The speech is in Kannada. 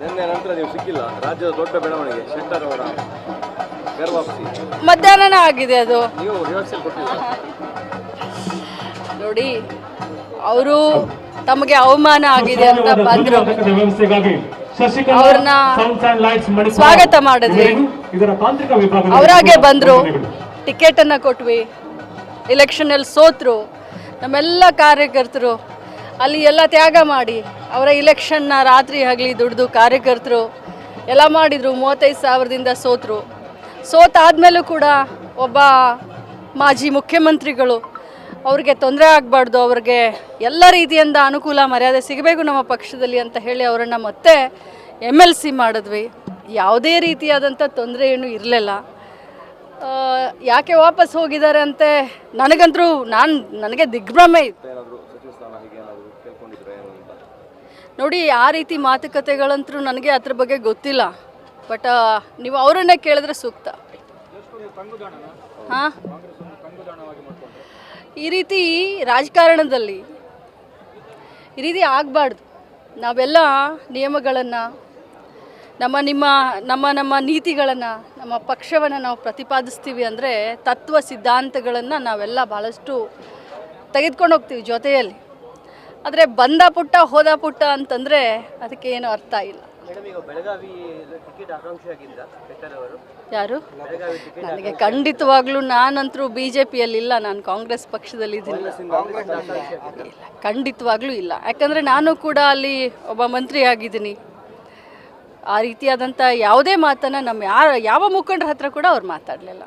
ನಿನ್ನೆ ನಂತರ ನೀವು ಸಿಕ್ಕಿಲ್ಲ. ರಾಜ್ಯದ ದೊಡ್ಡ ಬೆಳವಣಿಗೆ ಶೆಟ್ಟರ್ ಅವರ ಗರ್ವಾಪ್ಸಿ ಮಧ್ಯಾಹ್ನನೇ ಆಗಿದೆ ಅದು. ನೀವು ರಿಹರ್ಸಲ್ ಕೊಟ್ಟಿಲ್ಲ. ನೋಡಿ ಅವರು ತಮಗೆ ಅವಮಾನ ಆಗಿದೆ ಅಂತ ಬಂದ್ರು. ಅವ್ರನ್ನ ಸ್ವಾಗತ ಮಾಡಿದ್ವಿ. ಅವರಾಗೆ ಬಂದ್ರು. ಟಿಕೆಟ್ ಅನ್ನ ಕೊಟ್ವಿ. ಎಲೆಕ್ಷನಲ್ಲಿ ಸೋತ್ರು. ನಮ್ಮೆಲ್ಲ ಕಾರ್ಯಕರ್ತರು ಅಲ್ಲಿ ಎಲ್ಲ ತ್ಯಾಗ ಮಾಡಿ, ಅವರ ಇಲೆಕ್ಷನ್ನ ರಾತ್ರಿ ಆಗಲಿ ದುಡ್ದು ಕಾರ್ಯಕರ್ತರು ಎಲ್ಲ ಮಾಡಿದರು, ಮೂವತ್ತೈದು ಸಾವಿರದಿಂದ ಸೋತರು. ಸೋತಾದಮೇಲೂ ಕೂಡ ಒಬ್ಬ ಮಾಜಿ ಮುಖ್ಯಮಂತ್ರಿಗಳು ಅವ್ರಿಗೆ ತೊಂದರೆ ಆಗಬಾರ್ದು, ಅವ್ರಿಗೆ ಎಲ್ಲ ರೀತಿಯಿಂದ ಅನುಕೂಲ ಮರ್ಯಾದೆ ಸಿಗಬೇಕು ನಮ್ಮ ಪಕ್ಷದಲ್ಲಿ ಅಂತ ಹೇಳಿ ಅವರನ್ನು ಮತ್ತೆ ಎಂ ಎಲ್ ಸಿ ಮಾಡಿದ್ವಿ. ಯಾವುದೇ ರೀತಿಯಾದಂಥ ತೊಂದರೆ ಏನೂ ಇರಲಿಲ್ಲ. ಯಾಕೆ ವಾಪಸ್ ಹೋಗಿದ್ದಾರೆ ಅಂತೆ? ನನಗಂತರೂ ನಾನು, ನನಗೆ ದಿಗ್ಭ್ರಮೆ ಇತ್ತು. ನೋಡಿ, ಆ ರೀತಿ ಮಾತುಕತೆಗಳಂತೂ ನನಗೆ ಅದ್ರ ಬಗ್ಗೆ ಗೊತ್ತಿಲ್ಲ. ಬಟ್ ನೀವು ಅವರನ್ನೇ ಕೇಳಿದ್ರೆ ಸೂಕ್ತ. ಹಾಂ? ಈ ರೀತಿ ರಾಜಕಾರಣದಲ್ಲಿ, ಈ ರೀತಿ ಆಗಬಾರ್ದು. ನಾವೆಲ್ಲ ನಿಯಮಗಳನ್ನು, ನಮ್ಮ ನಿಮ್ಮ, ನಮ್ಮ ನಮ್ಮ ನೀತಿಗಳನ್ನು, ನಮ್ಮ ಪಕ್ಷವನ್ನು ನಾವು ಪ್ರತಿಪಾದಿಸ್ತೀವಿ ಅಂದರೆ ತತ್ವ ಸಿದ್ಧಾಂತಗಳನ್ನು ನಾವೆಲ್ಲ ಭಾಳಷ್ಟು ತೆಗೆದುಕೊಂಡು ಹೋಗ್ತೀವಿ ಜೊತೆಯಲ್ಲಿ. ಆದರೆ ಬಂದ ಪುಟ್ಟ ಹೋದ ಪುಟ್ಟ ಅಂತಂದರೆ ಅದಕ್ಕೆ ಏನು ಅರ್ಥ ಇಲ್ಲ. ಯಾರು? ನನಗೆ ಖಂಡಿತವಾಗ್ಲೂ ನಾನಂತರೂ ಬಿ ಜೆ ಪಿಯಲ್ಲಿಲ್ಲ ನಾನು ಕಾಂಗ್ರೆಸ್ ಪಕ್ಷದಲ್ಲಿದ್ದೀನಿ ಇಲ್ಲ ಖಂಡಿತವಾಗ್ಲೂ ಇಲ್ಲ. ಯಾಕಂದರೆ ನಾನು ಕೂಡ ಅಲ್ಲಿ ಒಬ್ಬ ಮಂತ್ರಿ ಆಗಿದ್ದೀನಿ ಆ ರೀತಿಯಾದಂಥ ಯಾವುದೇ ಮಾತನ್ನು ನಮ್ಮ ಯಾರ ಯಾವ ಮುಖಂಡರ ಹತ್ರ ಕೂಡ ಅವ್ರು ಮಾತಾಡಲಿಲ್ಲ.